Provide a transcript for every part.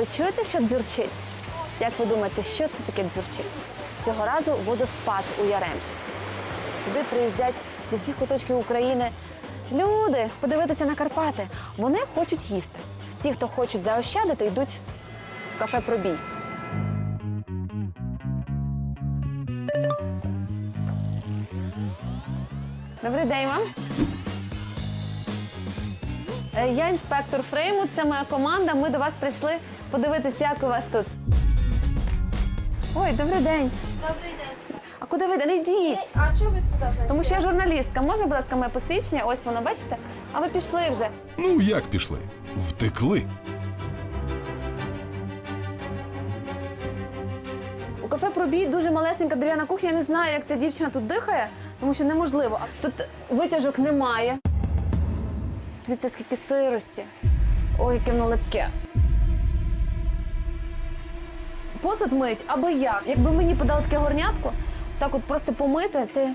Ви чуєте, що дзюрчить? Як ви думаєте, що це таке дзюрчить? Цього разу водоспад у Яремчі. Сюди приїздять зі всіх куточків України люди подивитися на Карпати. Вони хочуть їсти. Ті, хто хочуть заощадити, йдуть в кафе Пробій. Добрий день вам. Е, Я інспектор Фрейму, це моя команда. Ми до вас прийшли подивитися, як у вас тут. Ой, добрий день. Добрий день. А куди ви? Не йдіть. А чого ви сюди зайшли? Тому що я журналістка. Можна, будь ласка, моє посвідчення? Ось воно, бачите? А ви пішли вже. Ну, як пішли? Втекли. У кафе Пробій дуже малесенька дерев'яна кухня. Я не знаю, як ця дівчина тут дихає, тому що неможливо. Тут витяжок немає. Дивіться, скільки сирості. Ой, яке воно липке. Посуд мить аби як. Якби мені подали таке горнятко, так от просто помити це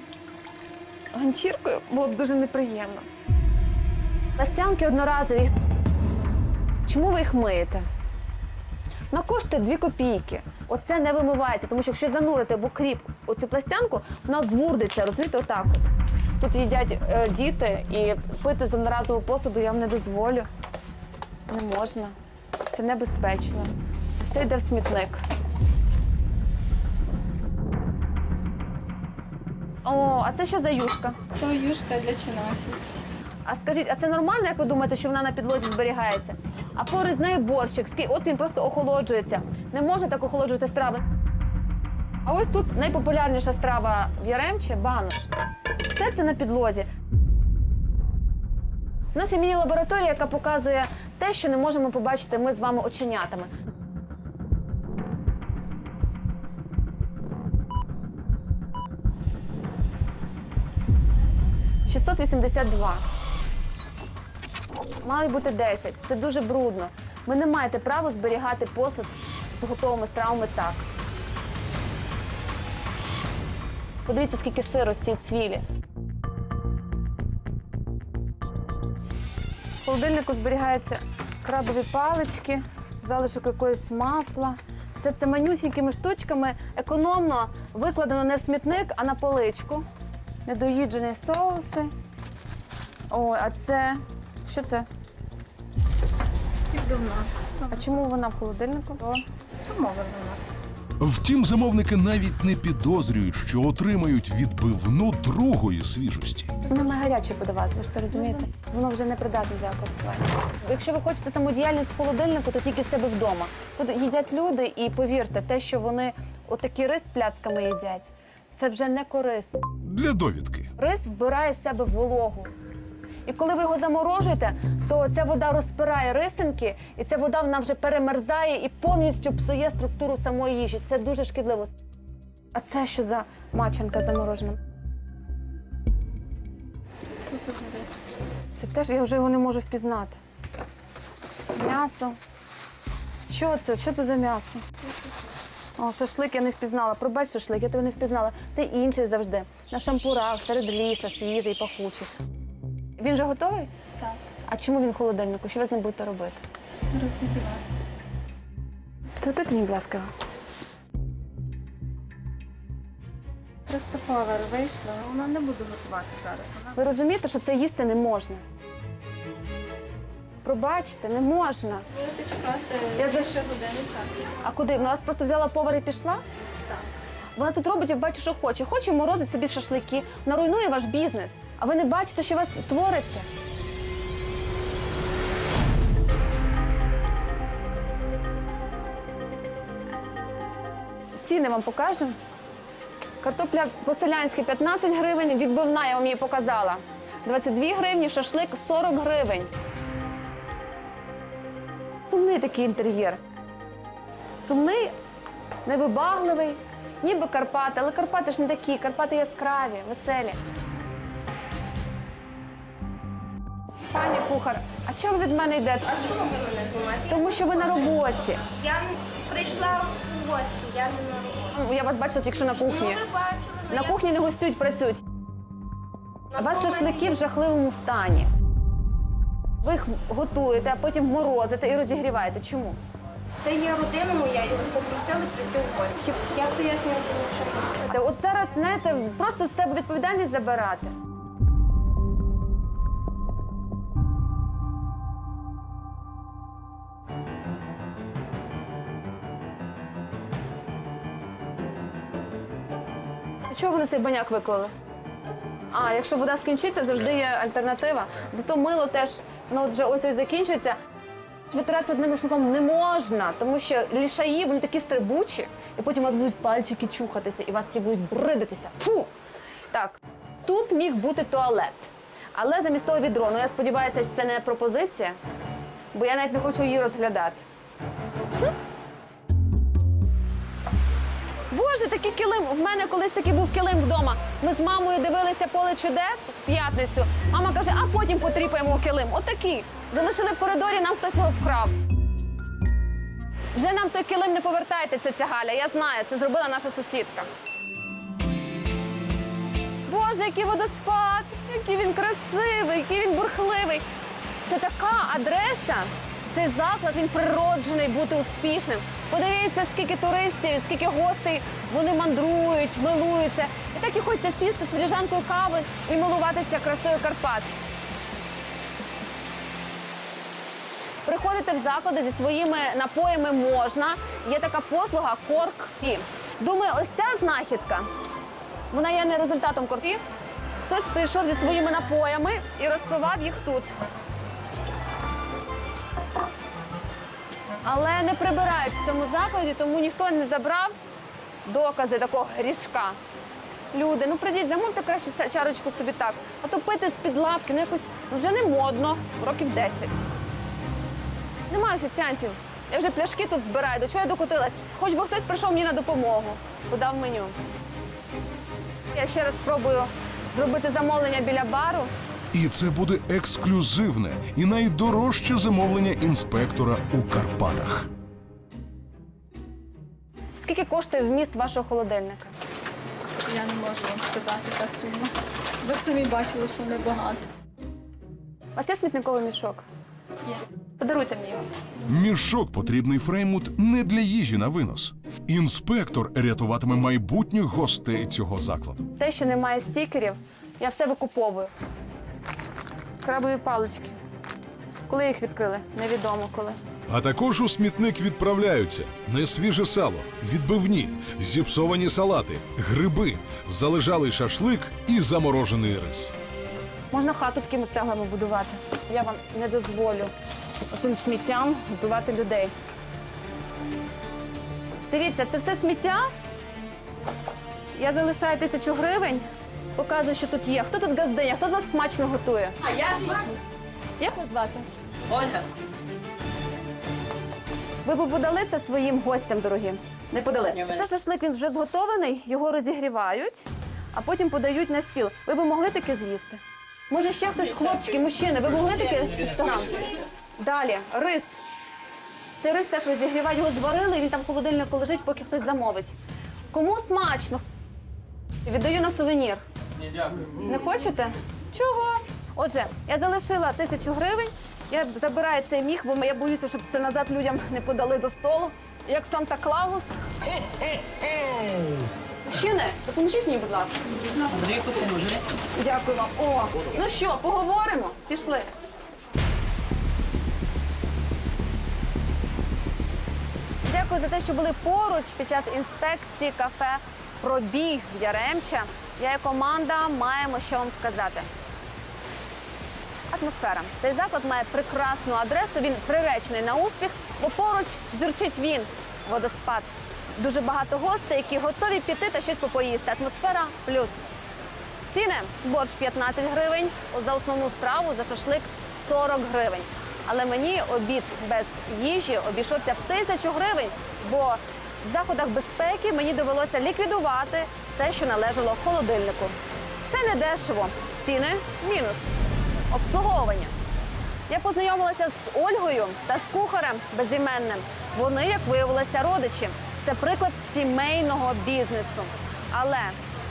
ганчіркою було б дуже неприємно. Пластянки одноразові. Чому ви їх миєте? Вона коштує 2 копійки. Оце не вимивається, тому що якщо занурити в окріп оцю пластянку, вона звурдиться, розумієте, отак от. Тут їдять е, діти і пити з одноразового посуду я вам не дозволю. Не можна. Це небезпечно. Це все йде в смітник. О, а це що за юшка? То юшка для чинахів. А скажіть, а це нормально, як ви думаєте, що вона на підлозі зберігається? А поруч з нею борщик, ски- от він просто охолоджується. Не можна так охолоджувати страви. А ось тут найпопулярніша страва в Яремче банош. Все це на підлозі. У нас є міні-лабораторія, яка показує те, що не можемо побачити ми з вами оченятами. – 682. Має бути 10. Це дуже брудно. Ви не маєте права зберігати посуд з готовими стравами так. Подивіться, скільки сирості і цвілі. В холодильнику зберігаються крабові палички, залишок якогось масла. Все це манюсінькими штучками економно викладено не в смітник, а на поличку. Недоїджені соуси. Ой, а це. Що це? Відбивна. А чому вона в холодильнику? О, Замовили у нас. Втім, замовники навіть не підозрюють, що отримають відбивну другої свіжості. Воно має гаряче подаватися, ви ж це розумієте? Воно вже не придатне для користування. Якщо ви хочете самодіяльність в холодильнику, то тільки в себе вдома. Тут їдять люди, і повірте, те, що вони отакий рис пляцками їдять, це вже не корисно. Для довідки. Рис вбирає з себе вологу. І коли ви його заморожуєте, то ця вода розпирає рисинки, і ця вода вона вже перемерзає і повністю псує структуру самої їжі. Це дуже шкідливо. А це що за мачанка заморожена? Це теж я вже його не можу впізнати. М'ясо. Що це? Що це за м'ясо? О, шашлик я не впізнала. Пробач шашлик, я тебе не впізнала. Ти інший завжди. На шампурах, серед ліса, свіжий, пахучий. Він же готовий? Так. А чому він в холодильнику? Що ви з ним будете робити? Розігрівати. Підготуйте мені, будь ласка. повар вийшла, вона не буде готувати зараз. Вона Ви розумієте, що це їсти не можна? Пробачте, не можна. будете чекати Я за- ще години часу. А куди? Вона вас просто взяла повар і пішла? Так. Вона тут робить, я бачу, що хоче. Хоче морозить собі шашлики, вона руйнує ваш бізнес. А ви не бачите, що у вас твориться. Ціни вам покажемо. Картопля по-селянськи 15 гривень, відбивна, я вам її показала. 22 гривні, шашлик 40 гривень. Сумний такий інтер'єр. Сумний, невибагливий, ніби Карпати, але Карпати ж не такі, Карпати яскраві, веселі. Пані кухар, а чого ви від мене йдете? А чому ви мене знімаєте? Тому що ви на роботі. Я прийшла в гості, я не на роботі. Я вас бачила тільки що на Ну, кухні. ви бачили, ну, На я- кухні не гостюють, працюють. У вас шашлики в жахливому стані. Ви їх готуєте, а потім морозите і розігріваєте. Чому? Це є родина моя, і ви попросили прийти в гості. Я пояснюю, що От зараз, знаєте, просто з себе відповідальність забирати. Чого вони цей баняк виклали? А, якщо вода скінчиться, завжди є альтернатива. Зато мило теж, ну от вже ось ось закінчується. Витиратися одним рушником не можна, тому що лішаї вони такі стрибучі, і потім у вас будуть пальчики чухатися, і вас всі будуть бридитися. Фу! Так, тут міг бути туалет. Але замість того відро, ну я сподіваюся, що це не пропозиція, бо я навіть не хочу її розглядати. Хм. Такий килим. В мене колись такий був килим вдома. Ми з мамою дивилися поле чудес в п'ятницю. Мама каже, а потім потріпаємо килим. Отакий. Залишили в коридорі, нам хтось його вкрав. Вже нам той килим не повертайте, ця Галя. Я знаю, це зробила наша сусідка. Боже, який водоспад, який він красивий, який він бурхливий. Це така адреса. Цей заклад він природжений бути успішним. Подивіться, скільки туристів, скільки гостей вони мандрують, милуються. І так і хочеться сісти з філіжанкою кави і милуватися красою Карпат. Приходити в заклади зі своїми напоями можна. Є така послуга корк-фі. Думаю, ось ця знахідка вона є не результатом корків. Хтось прийшов зі своїми напоями і розпивав їх тут. Але не прибирають в цьому закладі, тому ніхто не забрав докази такого грішка. Люди, ну прийдіть, замовте краще чарочку собі так. А то пити з-під лавки, ну якось ну, вже не модно, років 10. Немає офіціантів. Я вже пляшки тут збираю. До чого я докотилась? Хоч би хтось прийшов мені на допомогу, подав меню. Я ще раз спробую зробити замовлення біля бару. І це буде ексклюзивне і найдорожче замовлення інспектора у Карпатах. Скільки коштує вміст вашого холодильника? Я не можу вам сказати, яка сума. Ви самі бачили, що небагато. У вас є смітниковий мішок? Є. Подаруйте мені його. Мішок потрібний Фреймут не для їжі на винос. Інспектор рятуватиме майбутніх гостей цього закладу. Те, що немає стікерів, я все викуповую. Крабові палички. Коли їх відкрили? Невідомо коли. А також у смітник відправляються несвіже сало, відбивні, зіпсовані салати, гриби, залежалий шашлик і заморожений рис. Можна хату такими цеглами будувати. Я вам не дозволю оцим сміттям готувати людей. Дивіться, це все сміття. Я залишаю тисячу гривень, показую, що тут є. Хто тут газдиня? Хто з вас смачно готує? А я Як вас звати? Ольга. Ви б подали це своїм гостям, дорогі? Не подали. Це шашлик, він вже зготовлений, його розігрівають, а потім подають на стіл. Ви б могли таке з'їсти? Може, ще хтось, хлопчики, мужчини, ви б могли таке 100? Далі, рис. Цей рис теж розігрівають, його зварили, і він там в холодильнику лежить, поки хтось замовить. Кому смачно? Віддаю на сувенір. Ні, дякую. Не хочете? Чого? Отже, я залишила тисячу гривень. Я забираю цей міх, бо я боюся, щоб це назад людям не подали до столу. Як Санта Клаус. Мужчини, допоможіть мені, будь ласка. Андрійко, поможи. Дякую вам. О, ну що, поговоримо? Пішли. Дякую за те, що були поруч під час інспекції кафе Пробіг Яремча. Я і команда маємо що вам сказати. Атмосфера. Цей заклад має прекрасну адресу. Він приречений на успіх, бо поруч дзюрчить він водоспад. Дуже багато гостей, які готові піти та щось попоїсти. Атмосфера плюс. Ціни борщ 15 гривень, за основну страву за шашлик 40 гривень. Але мені обід без їжі обійшовся в тисячу гривень, бо в заходах безпеки мені довелося ліквідувати те, що належало холодильнику. Це не дешево. Ціни мінус. Обслуговування. Я познайомилася з Ольгою та з кухарем безіменним. Вони, як виявилося, родичі. Це приклад сімейного бізнесу. Але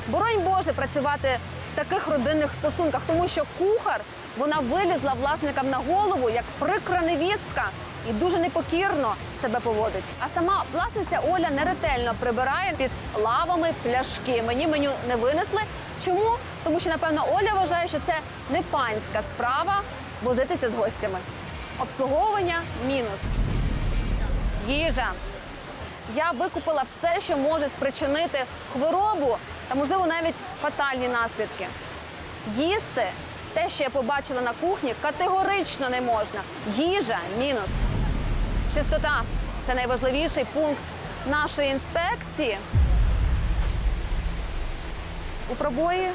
боронь Боже працювати в таких родинних стосунках, тому що кухар вона вилізла власникам на голову як прикра невістка. І дуже непокірно себе поводить. А сама власниця Оля неретельно прибирає під лавами пляшки. Мені меню не винесли. Чому? Тому що, напевно, Оля вважає, що це не панська справа возитися з гостями. Обслуговування мінус. Їжа. Я викупила все, що може спричинити хворобу та, можливо, навіть фатальні наслідки. Їсти те, що я побачила на кухні, категорично не можна. Їжа мінус. Чистота це найважливіший пункт нашої інспекції. У пробої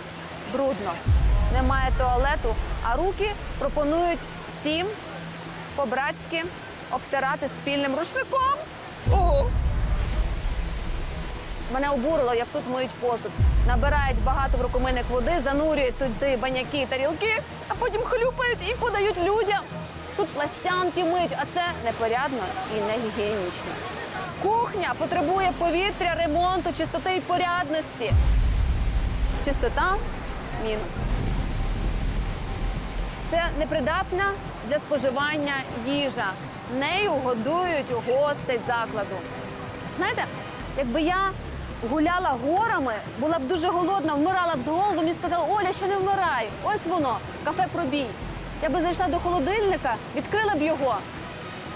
брудно. Немає туалету, а руки пропонують всім по-братськи обтирати спільним рушником. Ого! Мене обурило, як тут миють посуд. Набирають багато в рукомийник води, занурюють туди баняки і тарілки, а потім хлюпають і подають людям. Тут пластянки миють, а це непорядно і не гігієнічно. Кухня потребує повітря, ремонту, чистоти і порядності. Чистота мінус. Це непридатна для споживання їжа. Нею годують гостей закладу. Знаєте, якби я гуляла горами, була б дуже голодна, вмирала б з голоду, мені сказали, Оля, ще не вмирай. Ось воно, кафе пробій. Я би зайшла до холодильника, відкрила б його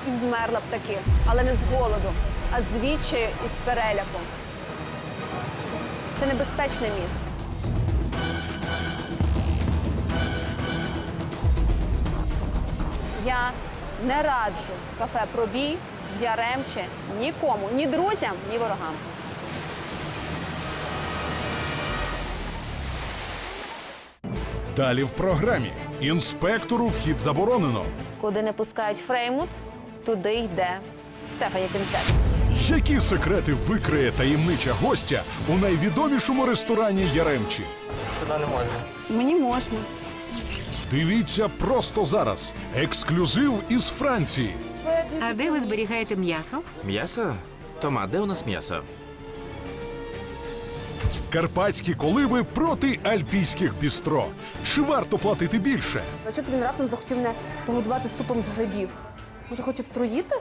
і вмерла б таки, але не з голоду, а з відчаю і з переляку. Це небезпечне місце. Я не раджу кафе пробій в Яремче нікому, ні друзям, ні ворогам. Далі в програмі інспектору вхід заборонено. Куди не пускають Фреймут, туди йде Стефані Кінцет. Які секрети викриє таємнича гостя у найвідомішому ресторані Яремчі? Сюди не можна. Мені можна. Дивіться просто зараз. Ексклюзив із Франції. А де ви зберігаєте м'ясо? М'ясо? Тома, де у нас м'ясо? Карпатські колиби проти альпійських бістро. Чи варто платити більше? А чого це він раптом захотів мене погодувати супом з грибів? Може, хоче втруїти?